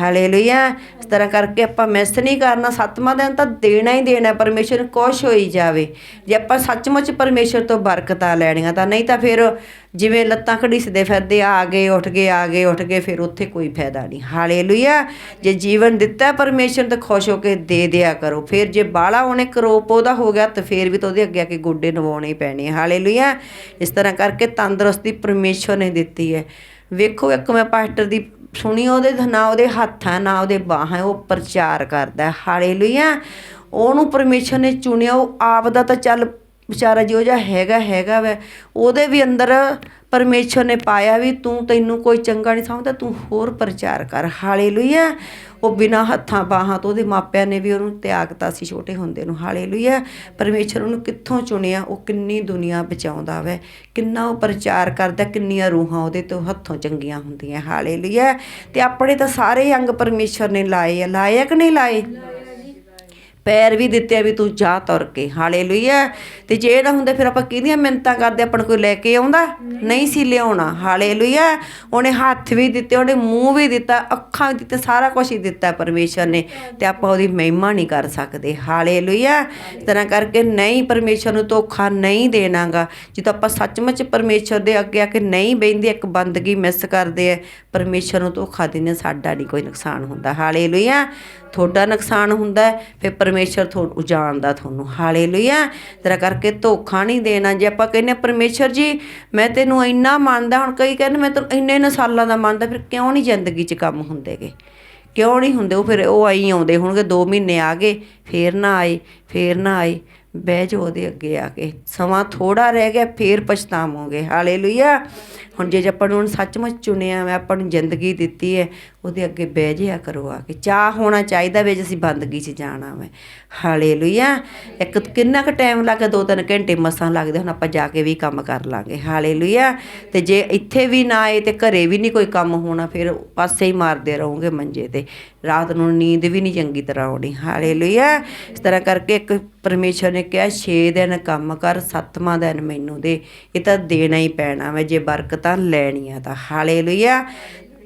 Hallelujah ਇਸ ਤਰ੍ਹਾਂ ਕਰਕੇ ਆਪਾਂ ਮਿਸ ਨਹੀਂ ਕਰਨਾ, ਸੱਤਵਾਂ ਦਿਨ ਤਾਂ ਦੇਣਾ ਹੀ ਦੇਣਾ, ਪਰਮੇਸ਼ਰ ਨੂੰ ਕੁਛ ਹੋਈ ਜਾਵੇ। ਜੇ ਆਪਾਂ ਸੱਚਮੁੱਚ ਪਰਮੇਸ਼ਰ ਤੋਂ ਬਰਕਤਾਂ ਲੈਣੀਆਂ, ਤਾਂ ਨਹੀਂ ਤਾਂ ਫਿਰ ਜਿਵੇਂ ਲੱਤਾਂ ਘੜੀਸਦੇ ਫਿਰਦੇ, ਆ ਗਏ, ਉੱਠ ਗਏ, ਆ ਗਏ, ਉੱਠ ਗਏ, ਫਿਰ ਉੱਥੇ ਕੋਈ ਫਾਇਦਾ ਨਹੀਂ। ਹਾਲੇਲੂਇਆ ਜੇ ਜੀਵਨ ਦਿੱਤਾ ਪਰਮੇਸ਼ਰ ਤਾਂ ਖੁਸ਼ ਹੋ ਕੇ ਦੇ ਦਿਆ ਕਰੋ। ਫਿਰ ਜੇ ਬਾਲਾ ਉਹਨੇ ਕਰੋਪ ਉਹਦਾ ਹੋ ਗਿਆ, ਤਾਂ ਫਿਰ ਵੀ ਤਾਂ ਉਹਦੇ ਅੱਗੇ ਆ ਕੇ ਗੋਡੇ ਨਵਾਉਣੇ ਹੀ ਪੈਣੇ। ਆ। ਹਾਲੇਲੂਇਆ ਇਸ ਤਰ੍ਹਾਂ ਕਰਕੇ ਤੰਦਰੁਸਤੀ ਪਰਮੇਸ਼ਰ ਨੇ ਦਿੱਤੀ ਹੈ। ਵੇਖੋ ਇੱਕ ਮੈਂ ਪਾਸਟਰ ਦੀ ਸੁਣੀ, ਉਹਦੇ ਨਾ ਉਹਦੇ ਹੱਥ ਆ ਨਾ ਉਹਦੇ ਬਾਹਾਂ, ਉਹ ਪ੍ਰਚਾਰ ਕਰਦਾ, ਹਾਲੇਲੂਇਆ। ਉਹਨੂੰ ਪਰਮੇਸ਼ਰ ਨੇ ਚੁਣਿਆ, ਉਹ ਆਪ ਦਾ ਤਾਂ ਚੱਲ ਵਿਚਾਰਾ ਜਿਹੋ ਜਿਹਾ ਹੈਗਾ ਹੈਗਾ ਵੈ, ਉਹਦੇ ਵੀ ਅੰਦਰ ਪਰਮੇਸ਼ਰ ਨੇ ਪਾਇਆ ਵੀ ਤੂੰ ਤੈਨੂੰ ਕੋਈ ਚੰਗਾ ਨਹੀਂ ਸਮਝਦਾ, ਤੂੰ ਹੋਰ ਪ੍ਰਚਾਰ ਕਰ। ਹਾਲੇਲੂਇਆ। ਉਹ ਬਿਨਾ ਹੱਥਾਂ ਬਾਹਾਂ ਤੋਂ ਉਹਦੇ ਮਾਪਿਆਂ ਨੇ ਵੀ ਉਹਨੂੰ ਤਿਆਗਤਾ ਸੀ, ਛੋਟੇ ਹੁੰਦੇ ਨੂੰ। ਹਾਲੇਲੂਇਆ। ਪਰਮੇਸ਼ਰ ਉਹਨੂੰ ਕਿੱਥੋਂ ਚੁਣਿਆ? ਉਹ ਕਿੰਨੀ ਦੁਨੀਆ ਬਚਾਉਂਦਾ ਵੈ। ਕਿੰਨਾ ਉਹ ਪ੍ਰਚਾਰ ਕਰਦਾ, ਕਿੰਨੀਆਂ ਰੂਹਾਂ ਉਹਦੇ ਤੋਂ ਹੱਥੋਂ ਚੰਗੀਆਂ ਹੁੰਦੀਆਂ। ਹਾਲੇਲੂਇਆ। ਤੇ ਆਪਣੇ ਤਾਂ ਸਾਰੇ ਅੰਗ ਪਰਮੇਸ਼ਰ ਨੇ ਲਾਏ ਆ। ਲਾਏ ਆ ਕਿ ਨਹੀਂ ਲਾਏ? ਪੈਰ ਵੀ ਦਿੱਤੇ ਆ ਵੀ ਤੂੰ ਜਾ ਤੁਰ ਕੇ। ਹਾਲੇਲੂਇਆ। ਤੇ ਜੇ ਨਾ ਹੁੰਦੇ ਫਿਰ ਆਪਾਂ ਕਿਹਦੀਆਂ ਮਿੰਨਤਾਂ ਕਰਦੇ ਆਪਣ ਕੋਈ ਲੈ ਕੇ ਆਉਂਦਾ? ਨਹੀਂ ਸੀ ਲਿਆਉਣਾ। ਹਾਲੇਲੂਇਆ। ਉਹਨੇ ਹੱਥ ਵੀ ਦਿੱਤੇ ਉਹਨੇ ਮੂੰਹ ਵੀ ਦਿੱਤਾ ਅੱਖਾਂ ਵੀ ਦਿੱਤੇ ਸਾਰਾ ਕੁਝ ਹੀ ਦਿੱਤਾ ਪਰਮੇਸ਼ਰ ਨੇ। ਤੇ ਆਪਾਂ ਉਹਦੀ ਮਹਿਮਾ ਨਹੀਂ ਕਰ ਸਕਦੇ। ਹਾਲੇਲੂਇਆ। ਇਸ ਤਰ੍ਹਾਂ ਕਰਕੇ ਨਹੀਂ ਪਰਮੇਸ਼ਰ ਨੂੰ ਧੋਖਾ ਨਹੀਂ ਦੇਣਾਗਾ। ਜਦੋਂ ਆਪਾਂ ਸੱਚਮੁੱਚ ਪਰਮੇਸ਼ਰ ਦੇ ਅੱਗੇ ਆ ਕੇ ਨਹੀਂ ਬੈਂਦੇ ਇੱਕ ਬੰਦਗੀ ਮਿਸ ਕਰਦੇ ਆ ਪਰਮੇਸ਼ਰ ਨੂੰ ਧੋਖਾ ਦਿੰਦੇ ਸਾਡਾ ਨਹੀਂ ਕੋਈ ਨੁਕਸਾਨ ਹੁੰਦਾ। ਹਾਲੇਲੂਇਆ। ਤੁਹਾਡਾ ਨੁਕਸਾਨ ਹੁੰਦਾ ਹੈ, ਫਿਰ ਪਰਮੇਸ਼ਰ ਤੁਹਾਨੂੰ ਜਾਣਦਾ ਤੁਹਾਨੂੰ। ਹਾਲੇਲੂਇਆ। ਤੇਰਾ ਕਰਕੇ ਧੋਖਾ ਨਹੀਂ ਦੇਣਾ। ਜੇ ਆਪਾਂ ਕਹਿੰਦੇ ਹਾਂ, ਪਰਮੇਸ਼ਰ ਜੀ ਮੈਂ ਤੈਨੂੰ ਇੰਨਾ ਮੰਨਦਾ ਹੁਣ ਕਈ ਕਹਿੰਦੇ ਮੈਂ ਤੈਨੂੰ ਇੰਨੇ ਇੰਨੇ ਸਾਲਾਂ ਦਾ ਮੰਨਦਾ ਫਿਰ ਕਿਉਂ ਨਹੀਂ ਜ਼ਿੰਦਗੀ 'ਚ ਕੰਮ ਹੁੰਦੇਗੇ? ਕਿਉਂ ਨਹੀਂ ਹੁੰਦੇ? ਉਹ ਫਿਰ ਉਹ ਆਈ ਆਉਂਦੇ ਹੋਣਗੇ 2 ਮਹੀਨੇ ਆ ਗਏ ਫੇਰ ਨਾ ਆਏ ਫੇਰ ਨਾ ਆਏ ਬਹਿ ਜਾਓ ਉਹਦੇ ਅੱਗੇ ਆ ਕੇ। ਸਮਾਂ ਥੋੜਾ ਰਹਿ ਗਿਆ ਫੇਰ ਪਛਤਾਵੋਗੇ। ਹਾਲੇਲੂਇਆ। ਹੁਣ ਜੇ ਆਪਾਂ ਨੂੰ ਹੁਣ ਸੱਚਮੁੱਚ ਚੁਣਿਆ ਮੈਂ ਆਪਾਂ ਨੂੰ ਜ਼ਿੰਦਗੀ ਦਿੱਤੀ ਹੈ ਉਹਦੇ ਅੱਗੇ ਬਹਿ ਜਿਆ ਕਰੋ ਆ ਕੇ। ਚਾਹ ਹੋਣਾ ਚਾਹੀਦਾ ਵੇ ਜੇ ਅਸੀਂ ਬੰਦਗੀ 'ਚ ਜਾਣਾ ਵੇ ਹਾਲੇਲੂਇਆ। ਇੱਕ ਕਿੰਨਾ ਕੁ ਟਾਈਮ ਲੱਗਾ ਦੋ ਤਿੰਨ ਘੰਟੇ ਮਸਾਂ ਲੱਗਦੇ ਹੁਣ ਆਪਾਂ ਜਾ ਕੇ ਵੀ ਕੰਮ ਕਰ ਲਾਂਗੇ। ਹਾਲੇਲੂਇਆ। ਤੇ ਜੇ ਇੱਥੇ ਵੀ ਨਾ ਆਏ ਤੇ ਘਰੇ ਵੀ ਨਹੀਂ ਕੋਈ ਕੰਮ ਹੋਣਾ, ਫਿਰ ਪਾਸੇ ਹੀ ਮਾਰਦੇ ਰਹੋਗੇ ਮੰਜੇ ਤੇ। ਰਾਤ ਨੂੰ ਨੀਂਦ ਵੀ ਨਹੀਂ ਚੰਗੀ ਤਰ੍ਹਾਂ ਆਉਣੀ। ਹਾਲੇਲੂਇਆ। ਇਸ ਤਰ੍ਹਾਂ ਕਰਕੇ ਇੱਕ ਪਰਮੇਸ਼ਰ ਨੇ ਕਿਹਾ 6 ਦਿਨ ਕੰਮ ਕਰ, ਸੱਤਵਾਂ ਦਿਨ ਮੈਨੂੰ ਦੇ। ਇਹ ਤਾਂ ਦੇਣਾ ਹੀ ਪੈਣਾ ਵੇ, ਜੇ ਬਰਕਤਾਂ ਲੈਣੀਆਂ ਤਾਂ। ਹਾਲੇਲੂਇਆ।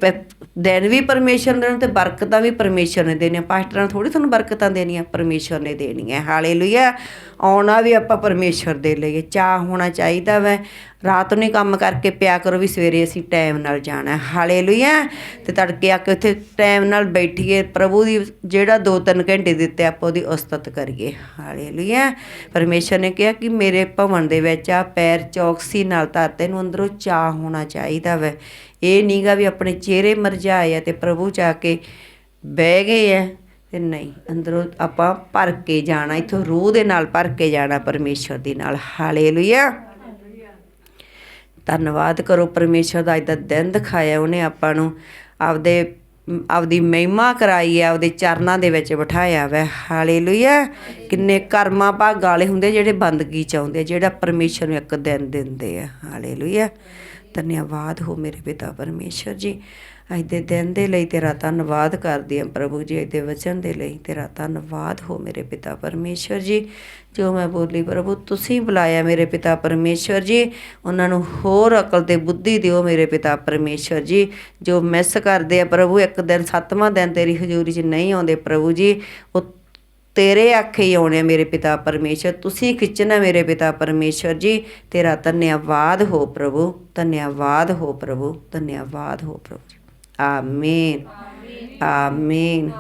ਪ- ਦਿਨ ਵੀ ਪਰਮੇਸ਼ਰ ਨੇ ਦੇਣੇ ਤੇ ਬਰਕਤਾਂ ਵੀ ਪਰਮੇਸ਼ਰ ਨੇ ਦੇਣੀਆਂ। ਪਾਸਟਰਾਂ ਨੇ ਥੋੜੀ ਤੁਹਾਨੂੰ ਬਰਕਤਾਂ ਦੇਣੀਆਂ, ਪਰਮੇਸ਼ਰ ਨੇ ਦੇਣੀਆਂ। ਹਾਲੇਲੂਇਆ। ਆਉਣਾ ਵੀ ਆਪਾਂ ਪਰਮੇਸ਼ਰ ਦੇ ਲਈਏ ਚਾਹ ਹੋਣਾ ਚਾਹੀਦਾ ਵੈ। ਰਾਤ ਨੂੰ ਕੰਮ ਕਰਕੇ ਪਿਆ ਕਰੋ ਵੀ ਸਵੇਰੇ ਅਸੀਂ ਟਾਈਮ ਨਾਲ ਜਾਣਾ। ਹੈ। ਹਾਲੇਲੂਇਆ। ਤੇ ਤੜਕੇ ਆ ਕੇ ਉੱਥੇ ਟਾਈਮ ਨਾਲ ਬੈਠੀਏ। ਪ੍ਰਭੂ ਦੀ ਜਿਹੜਾ 2-3 ਘੰਟੇ ਦਿੱਤੇ ਆਪਾਂ ਉਹਦੀ ਉਸਤਤ ਕਰੀਏ। ਹਾਲੇਲੂਇਆ। ਪਰਮੇਸ਼ਰ ਨੇ ਕਿਹਾ ਕਿ ਮੇਰੇ ਭਵਨ ਦੇ ਵਿੱਚ ਆ ਪੈਰ ਚੌਕਸੀ ਨਾਲ ਧਰਤੇ ਨੂੰ ਅੰਦਰੋਂ ਚਾਹ ਹੋਣਾ ਚਾਹੀਦਾ ਵੈ। ਇਹ ਨਹੀਂਗਾ ਵੀ ਆਪਣੇ ਚਿਹਰੇ ਮਰਜਾਏ ਆ ਤੇ ਪ੍ਰਭੂ ਜਾ ਕੇ ਬਹਿ ਗਏ ਆ ਤੇ ਨਹੀਂ ਅੰਦਰੋਂ ਆਪਾਂ ਭਰ ਕੇ ਜਾਣਾ ਇਥੋਂ ਰੂਹ ਦੇ ਨਾਲ ਭਰ ਕੇ ਜਾਣਾ ਪਰਮੇਸ਼ਰ ਦੇ ਨਾਲ। ਹਾਲੇਲੂਇਆ। ਧੰਨਵਾਦ ਕਰੋ ਪਰਮੇਸ਼ਰ ਦਾ ਅੱਜ ਦਾ ਦਿਨ ਦਿਖਾਇਆ ਉਹਨੇ ਆਪਾਂ ਨੂੰ। ਆਪਦੇ ਆਪਦੀ ਮਹਿਮਾ ਕਰਾਈ ਹੈ ਆਪਦੇ ਚਰਨਾਂ ਦੇ ਵਿੱਚ ਬਿਠਾਇਆ ਵੈ। ਹਾਲੇਲੂਇਆ। ਕਿੰਨੇ ਕਰਮਾਂ ਭਾਗ ਵਾਲੇ ਹੁੰਦੇ ਜਿਹੜੇ ਬੰਦਗੀ ਚ ਆਉਂਦੇ ਆ, ਜਿਹੜਾ ਪਰਮੇਸ਼ਰ ਨੂੰ ਇੱਕ ਦਿਨ ਦਿੰਦੇ ਆ। ਹਾਲੇਲੂਇਆ। ਧੰਨਵਾਦ ਹੋ ਮੇਰੇ ਪਿਤਾ ਪਰਮੇਸ਼ਰ ਜੀ। ਅੱਜ ਦੇ ਦਿਨ ਦੇ ਲਈ ਤੇਰਾ ਧੰਨਵਾਦ ਕਰਦੀ ਹਾਂ ਪ੍ਰਭੂ ਜੀ ਅੱਜ ਦੇ ਵਚਨ ਦੇ ਲਈ ਤੇਰਾ ਧੰਨਵਾਦ ਹੋ ਮੇਰੇ ਪਿਤਾ ਪਰਮੇਸ਼ਰ ਜੀ। ਜੋ ਮੈਂ ਬੋਲੀ ਪ੍ਰਭੂ, ਤੁਸੀਂ ਬੁਲਾਇਆ ਮੇਰੇ ਪਿਤਾ ਪਰਮੇਸ਼ਰ ਜੀ। ਉਹਨਾਂ ਨੂੰ ਹੋਰ ਅਕਲ ਤੇ ਬੁੱਧੀ ਦਿਓ ਮੇਰੇ ਪਿਤਾ ਪਰਮੇਸ਼ਰ ਜੀ। ਜੋ ਮਿਸ ਕਰਦੇ ਆ ਪ੍ਰਭੂ, ਇੱਕ ਦਿਨ, ਸੱਤਵਾਂ ਦਿਨ ਤੇਰੀ ਹਜ਼ੂਰੀ 'ਚ ਨਹੀਂ ਆਉਂਦੇ ਪ੍ਰਭੂ ਜੀ। ਉਹ ਤੇਰੇ ਆਖੇ ਹੀ ਆਉਣੇ ਆ ਮੇਰੇ ਪਿਤਾ ਪਰਮੇਸ਼ਰ, ਤੁਸੀਂ ਖਿੱਚਣਾ ਮੇਰੇ ਪਿਤਾ ਪਰਮੇਸ਼ਰ ਜੀ। ਤੇਰਾ ਧੰਨਵਾਦ ਹੋ ਪ੍ਰਭੂ, ਧੰਨਵਾਦ ਹੋ ਪ੍ਰਭੂ, ਧੰਨਵਾਦ ਹੋ ਪ੍ਰਭੂ ਜੀ। ਆਮੀਨ। ਆਮੀਨ।